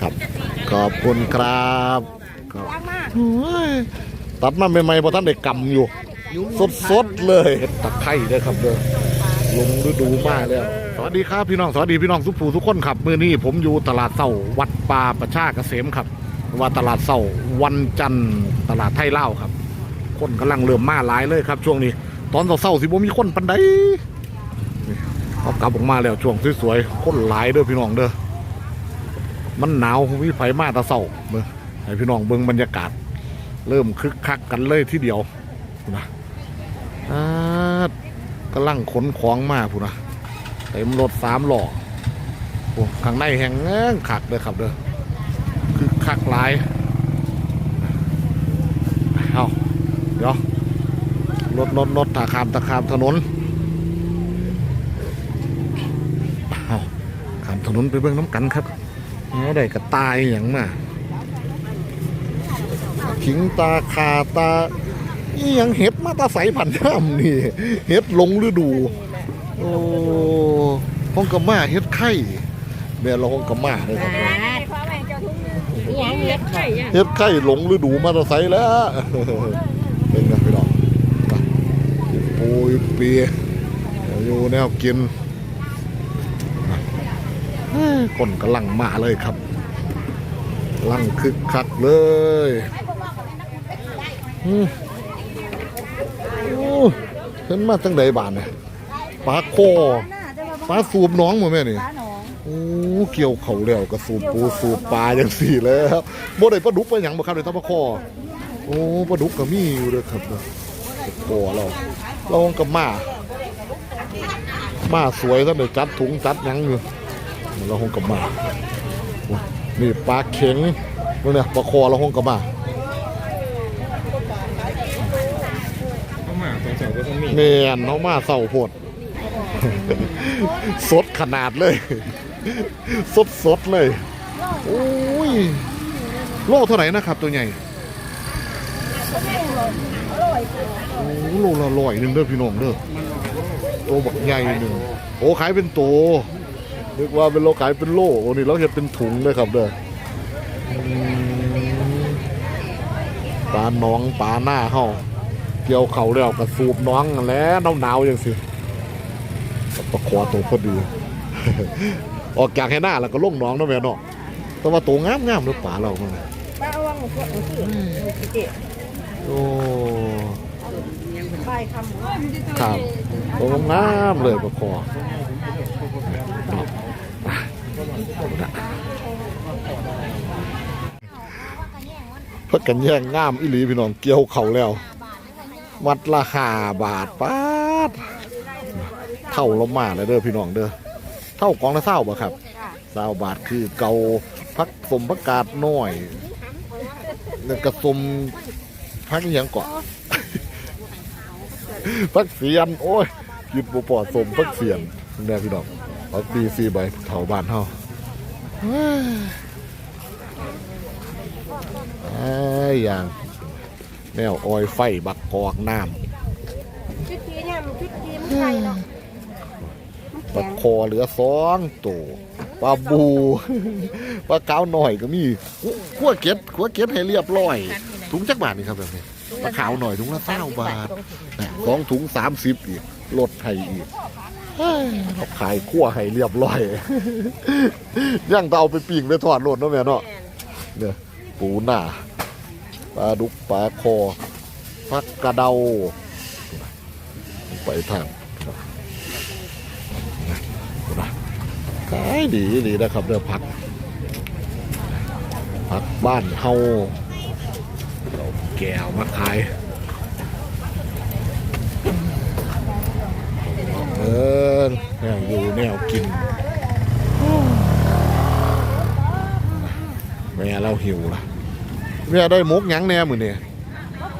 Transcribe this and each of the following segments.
ครับ ขอบคุณครับครับยากมากโอ้ยตัดมาใหม่ๆพอท่านได้กำอยู่ สดๆเลยเห็ดตะไคร้เด้อครับเด้อลงฤดูมากแล้ว สวัสดีครับพี่น้อง สวัสดีพี่น้องทุกผู้ทุกคนครับ มื้อนี้ผมอยู่ตลาดเศร้าวัดป่าประชาเกษมครับ ว่าตลาดเศร้าวันจันทร์ตลาดไทยเล่าวครับ คนกำลังเริ่มมาหลายเลยครับ ช่วงนี้ ตอนเศร้าๆสิบ่มีคนปันใดนี่เขากลับออกมาแล้วช่วงสวยๆคนหลายเด้อพี่น้องเด้อ มันหนาวมีไฟมาตะเศร้าเบิ่งให้พี่น้องเบิ่งบรรยากาศ เริ่มคึกคักกันเลยทีเดียวนะอ่าลังขนของมาพูนะเต็มรถสามหล่อโอ้ข้างในแห้งแงขักเลยครับเด้อคึกคักหลายเอาเดี๋ยวรถรถรถตาขามตาขามถนนเอาขามถนนไปเบิ่งน้ำกันครับ เอาได้กระตายอย่างมาขิงตาคาตาอีหยังเห็ดมาตาใสผันน้ำนี่ เห็ดลงฤดู โอ้ห้องกะมาเห็ดไข่แม่เราห้องกะมาเลยครับเพราะอะไรเจ้าทุ่งนึงอย่างเล็กไข่ยังเห็ดไข่หลงฤดูมาตาใสแล้วเป็นไงพี่น้องมาปูยเปียอยู่แนวกินเอ้ย คนกำลังมาเลยครับกำลังคึกคักเลยเห็นมาตั้งใดบานเนี่ยปลาคอปลาสูบน้องหมดแม่นี่โอ้เกี่ยวเขาแล้วก็สูบปูสูบปลาอย่างสี่แล้วบ่ได้ปลาดุกไปหยังบ่ครับในตะปะคอโอ้ปลาดุกก็มีอยู่เด้อครับเด้อโอ้เราเรากับมามาสวยซะเดี๋ยวจัดถุงจัดหยังอยู่ เราคงกับมาโอ้นี่ปลาเข็งนู่นเนี่ยปลาคอเราคงกับมาเข้ามาสงสัยว่าต้องมีแมนเขามาเศร้าโพดสดขนาดเลย สดสดๆเลยโอ้ยโลเท่าไหร่นะครับ ตัวใหญ่โอ้โลละร้อยหนึ่งเด้อพี่น้องเด้อโตบักใหญ่หนึ่งโอ้ขายเป็นโต นึกว่าเป็นโลขายเป็นโลโอ้นี่เราเห็นเป็นถุงเลยครับเด้ออืมปลาหน้องปลาหน้าเฮาเกี่ยวเขาแล้วก็สูบน้องนั่นแหล้วหนาวๆอย่างสิประคอตัวพอดี ออกจากให้หน้าแล้วก็ลงหน้องเนาะแม่เนาะแต่ว่าตัวงามงามๆเด้อป่าเรามันปลาเอาวางหมูกรอบหมูสิเจ๊โอ้ใบคำครับตัวงามๆเลยประคอครับเพื่อกันแย่งงามอีหลีพี่น้องเกี่ยวเขาแล้ว วัดละห้าบาทป้าดเท่าลงมาเลยเด้อพี่น้องเด้อเท่ากองละเศร้าบ่ครับเศร้าบาทคือเกาพักสมประกาศน้อยแล้วกระสมพักย่างก่อนพักเสียนโอ้ยหยุดบ่ปอดสมพักเสียนเนี่ยพี่น้องพักดีซีใบเถาบ้านเฮา อ้อย่างแนวออยไฟบักกอกน้ชุดทีเนี่ยมันชุดทีมันไข่เนาะำมันแข็บักงคอเหลือสองตัวปลาบูปลาเก้าวหน่อยก็มีขั้วเก็ดขั้วเก็ดให้เรียบร้อยถุงจักบาทนี่ครับแบบนี้ปลาขาวหน่อยถุงละเก้าบาทนะสองถุงสามสิบอีกลดให้อีก เขาขายขั้วให้เรียบร้อยย่างเตเอาไปปิ้งไปทอดโลดเนาะแม่เนาะเนี่ยปูหน้าปลาดุกปลาคอพักกระเดา ไปทางขายดีดีนะครับเรื่อผักผักบ้านเฮาเราแก้วมาขาย เออแนวอยู่แนวกิน แม่เราหิวละแม่ได้หมกหยังแน่มือเนี่ย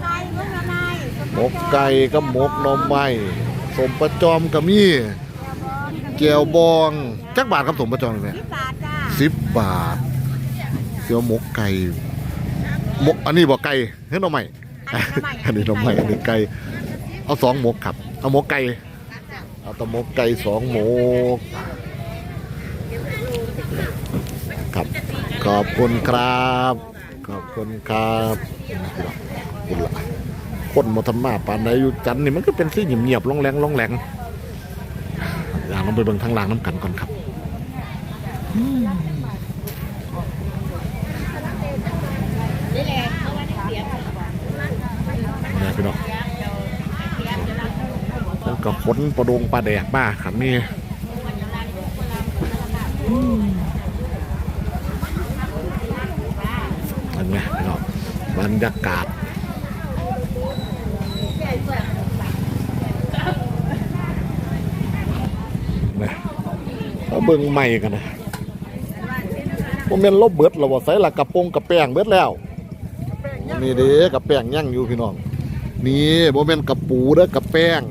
ไก่เมื่อไงหมกไก่กับหมกหน่อไม้สมประจอมกับมีเกียวบองจักบาทครับสมประจอมเนี่ยสิบบาทจ้าสิบบาทเกียวหมกไก่หมกอันนี้บอกไก่เฮ้ยหน่อไม้อันนี้หน่อไม้อันนี้ไก่เอาสองหมกครับเอาหมกไก่ เอาตะมกไก่สองหมกครับขอบคุณครับ ขอบคุณครับคุณละคนมาทำมาปานใดอยู่จันนี่มันก็เป็นที่เงียบๆลงแรงลงแรงอย่างลองไปเบิ่งทางล่างน้ำกันก่อนครับเนี่ยพี่น้องแล้ว ก็ฝนประดงปลาแดกมาครับนี่เห็นไหมพี่น้องบรรยากาศนะเอาเบิ่งใหม่กันนะผมเป็นลบเบิดแล้วว่าใส่ละกระโปรงกระแป้งเบิดแล้วนี่เด้กระแป้งยั่งอยู่พี่น้อง นี่บ่แม่นกระปูเด้อกระแป้ง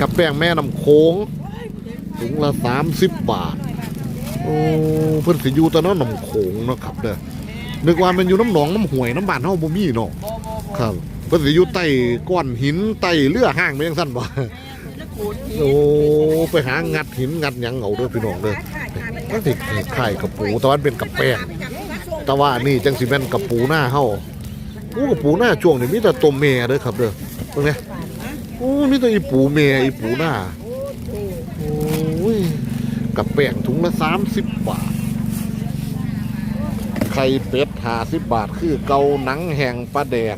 กระแป้งแม่น้ำโขงถุงละสามสิบบาท โอ้เพิ่นสิอยู่แตะน้ำน้ำโขงเนาะครับเด้อนึกว่ามันอยู่น้ำหนองน้ำห้วยน้ำบานเฮาบ่มีเนาะครับเพิ่นสิอยู่ใต้ก้อนหินใต้เรือห้างไปจังซั่นบ่โอ้ไปหางัดหินงัดหยังเอาเด้อพี่น้องเด้อมันสิคล้ายๆกระปูแต่ว่ามันเป็นกระแป้งแต่ว่านี่จังสิแม่นกระปูหน้าเฮาโอ้กระปูหน้าช่วงนี้มีแต่ตัวแม่เด้อครับเด้อเบิ่งแหน่ โอ้มีแต่อีปูแม่อีปูหน้าโอ้ยกับแป้งถุงละสามสิบบาท ไข่เป็ดหาสิบบาท คือเกาหนังแห้งปลาแดก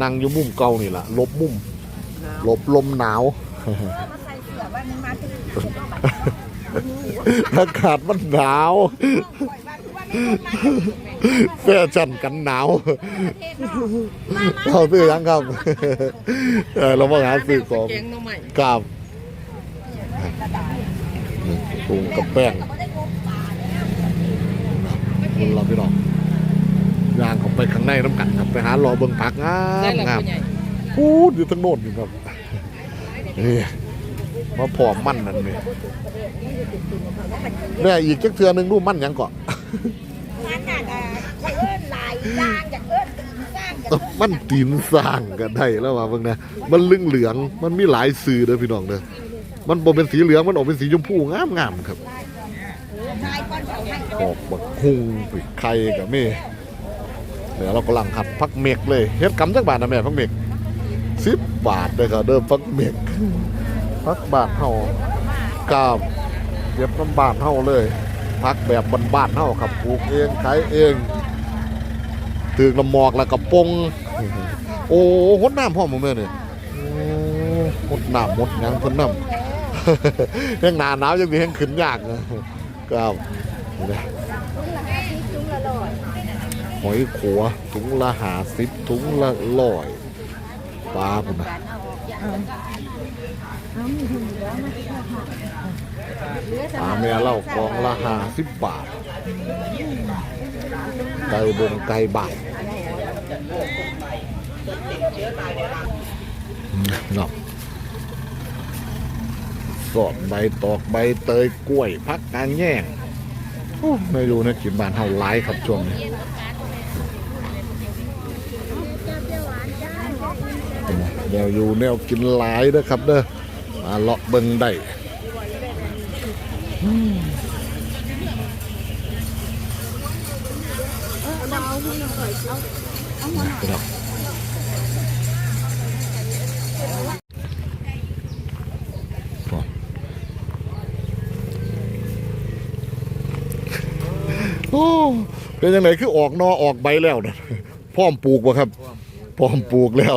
นั่งอยู่มุมเกานี่แหละลบมุมหลบลมหนาวอากาศมันหนาว แฟชั่นกันหนาวเราซื้อยังครับเออเรามาหาซื้อของกับถุงกับแป้งคนเราพี่น้องย่างเข้าไปข้างในน้ำกันครับไปหารอเบิ่งผักงามงามพูดอยู่ทั้งโน่นอยู่ครับนี่มาพอมั่นนั่นนี่แม่อีกจักเทือหนึงดูมั่นหยังก่อน มันน่ะอะเขาเอิ้นหลายย่างจากเอิ้นตื่นสร้างจากมันตีนสร้างกันได้แล้วว่าเบิ่งนะมันลึงเหลืองๆมันมีหลายสื่อเด้อพี่น้องเด้อมันบ่เป็นสีเหลืองมันออกเป็นสีชมพูงามๆครับชายก้อนเขาให้ออกบักคุงปิดไข่กับแม่เดี๋ยวเรากำลังขัดพักเมกเลยเฮ็ดกำจักบาทนะแม่พักเมกสิบบาทเลยค่ะเดิมพักเมกพักบาทเท่ากับเก็บน้ำบาทเท่าเลย พักแบบบ้านๆเท่าครับปลูกเองขายเองถือน้ำหมอกแล้วก็ปงโอ้หดน้ำพ่อมแม่เนี่ยหดน้ำหดยังพิ่นน้ำแห้งหนาหนาวยังมีแห้งขึ้นยากนะครับนี่นะหอยขัวถุงละหาสิบถุงละร้อยปลาปุ่นนะ ปลาแม่เล่ากองละหาสิบบาท ไก่บงไก่บาทนาะสอดใบตอกใบเตยกล้วยพักกางแย่งโอ้ไม่รู้นะกินบานเฮาหลายครับช่วงนี้เดี๋ยวอยู่แนวกินหลายเด้อครับเด้อมาเลาะเบิ่งได้ พี่น้องโอ้เป็นยังไงคือออกนอออกใบแล้วนะพร้อมปลูกวะครับพร้อมปลูกแล้ว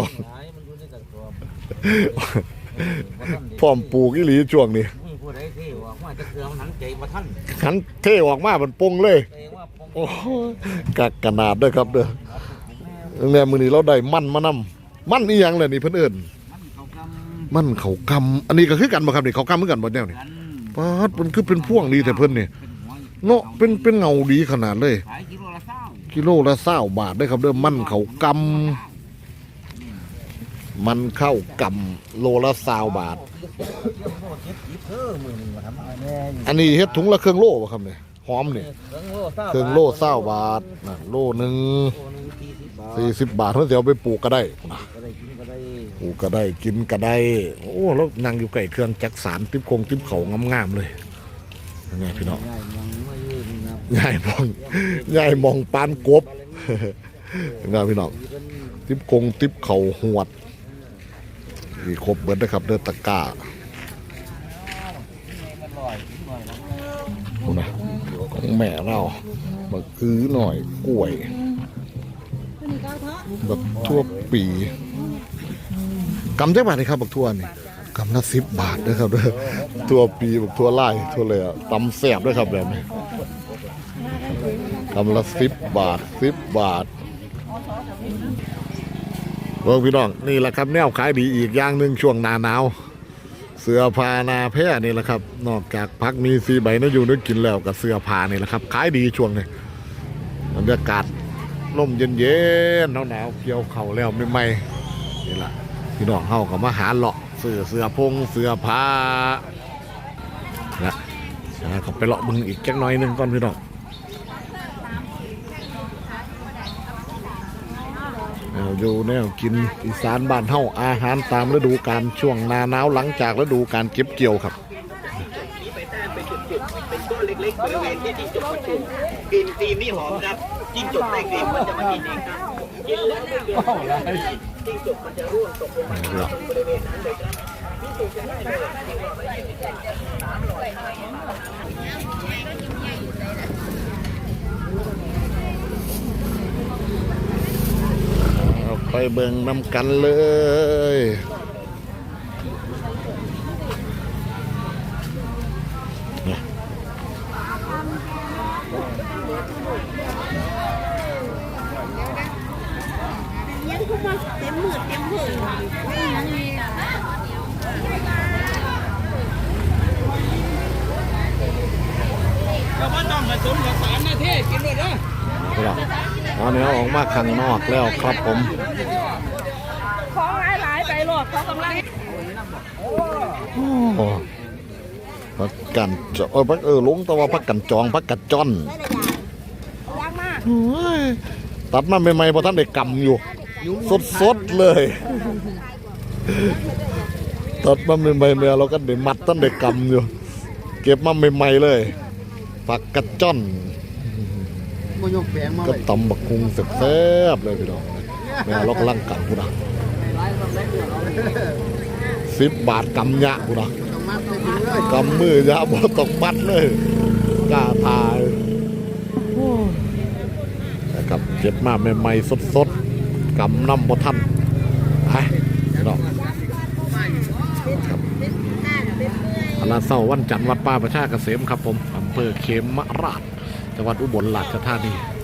พร้อมปลูกอีหลีช่วงนี้ จะเกลือมันหนังใจมาท่านขันเทออกมามันปงเลยแต่ว่าผมโอ้กักขนาดเด้อครับเด้อเนี่ยมือนี้เราได้มันมานำมันอีหยังเลยนี่เพิ่นเอิ้นมันเขากมันเขากำอันนี้ก็คือกันบ่ครับนี่เขากำเหมือนกันบ่แนวนี่ำกันปาดมันคือเป็นพ่วงดีแต่เพิ่นนี่เป็นหัวเนาะเป็นเป็นเงาดีขนาดเลย ขายกิโลละเศร้ากิโลละ20บาทเด้อครับเด้อมันเขากำมันเข้ากำโลละ20บาทเอ อมือหนึ่งมาทำอะไรแน่อยู่อันนี้เฮ็ดถุงละเครื่องโลบ่ครับเนี่ยหอมนี่เครื่องโล่เศร้าเครื่องโล20บาทน่ะโลหนึงโลหนึงสี่สิบบาท40บาทเพิ่นสิเอาไปปลูกก็ได้นะก็ได้กินก็ได้กูก็ได้กินก็ได้โอ้แล้วนั่งอยู่ใกล้เครื่องจักสารติ๊บคงติ๊บเขางามๆเลยนี่ไงพี่น้องง่ายยังไม่ยืนนะใหญ่มองใหญ่มองปานกบงานพี่น้องติบกงติบเข่าหวดนี่ครบเบิดนะครับเดือตะกร้า โอ้นะของแม่เราบักอื้อหน่อยกล้วย แบบทั่วปีกำจักบาทนี่ครับบักทั่วนี่กำละสิบบาทนะครับเด้อทั่วปีบักทั่วไล่ทั่วเลยอะตำแสบด้วยครับแบบนี้กำละสิบบาทสิบบาทเบิ่งพี่น้องนี่แหละครับแนวขายดีอีกอย่างหนึ่งช่วงหนาหนาว เสื้อผ้านาแพร่นี่แหละครับ นอกจากพักมีสีใบนอยู่นึกกินแล้วกับเสื้อผ้านี่แหละครับขายดีช่วงนี้บรรยากาศลมเย็นเย็นหนาวๆเกี่ยวเข่าแล้วไม่ไม่ๆนี่แหละพี่น้องเฮากับมาหาเลาะเสื้อเสื้อพงเสื้อผ้านะนะครับไปเลาะบึงอีกจักน้อยหนึงก่อนพี่น้อง แนวอยู่แนวกินอีสานบ้านเฮาอาหารตามฤดูกาลช่วงหนาหนาวหลังจากฤดูการเก็บเกี่ยวครับเป็นก้อนเล็กๆบริเวณที่จิ้งจกมันอยู่กลิ่นครีมนี่หอมครับจิ้งจกได้กลิ่นมันจะมากินเองครับกินแล้วไม่เกินจิ้งจกมันจะร่วงตกลงมาตรงบริเวณนั้นเลยครับ เอาไปเบิ่งนำกันเลยยังคุมาเต็มมือเต็มมือไม่ยังมีแล้วก็ต้องผสมกับสารนาทีกินด้วยนะพี่น้อง ตอนนี้เอาออกมาข้างนอกแล้วครับผมของหลายๆไปหลอดเขากำลังโอ้พักกันจเออพักเออลงแตะว่าพักกันจองพักกัดจ้อนยากมากโอ้ยตัดมาใหม่ๆพอท่านได้กำอยู่ สดๆเลย ตัดมาใหม่ๆเนี่ยเราก็ได้มัดท่านได้กำอยู่ เก็บมาใหม่ๆเลย ผักกระจ้อน มายกแผงมาก็ตำบักคุงแซ่บๆเลยพี่น้องแม่เรากำลังกำกูนะสิบบาทกำยะกูนะต้องมัดไปถึงเลยกำมือยะบ่ต้องมัดเลยกล้าทายนะครับเก็บมาใหม่ๆสดๆกำน้ำบ่ทันไปพี่น้องครับอลาเศร้าวันจันทร์วัดป่าประชาเกษมครับผมอำเภอเขมราช จังหวัดอุบลราชธานี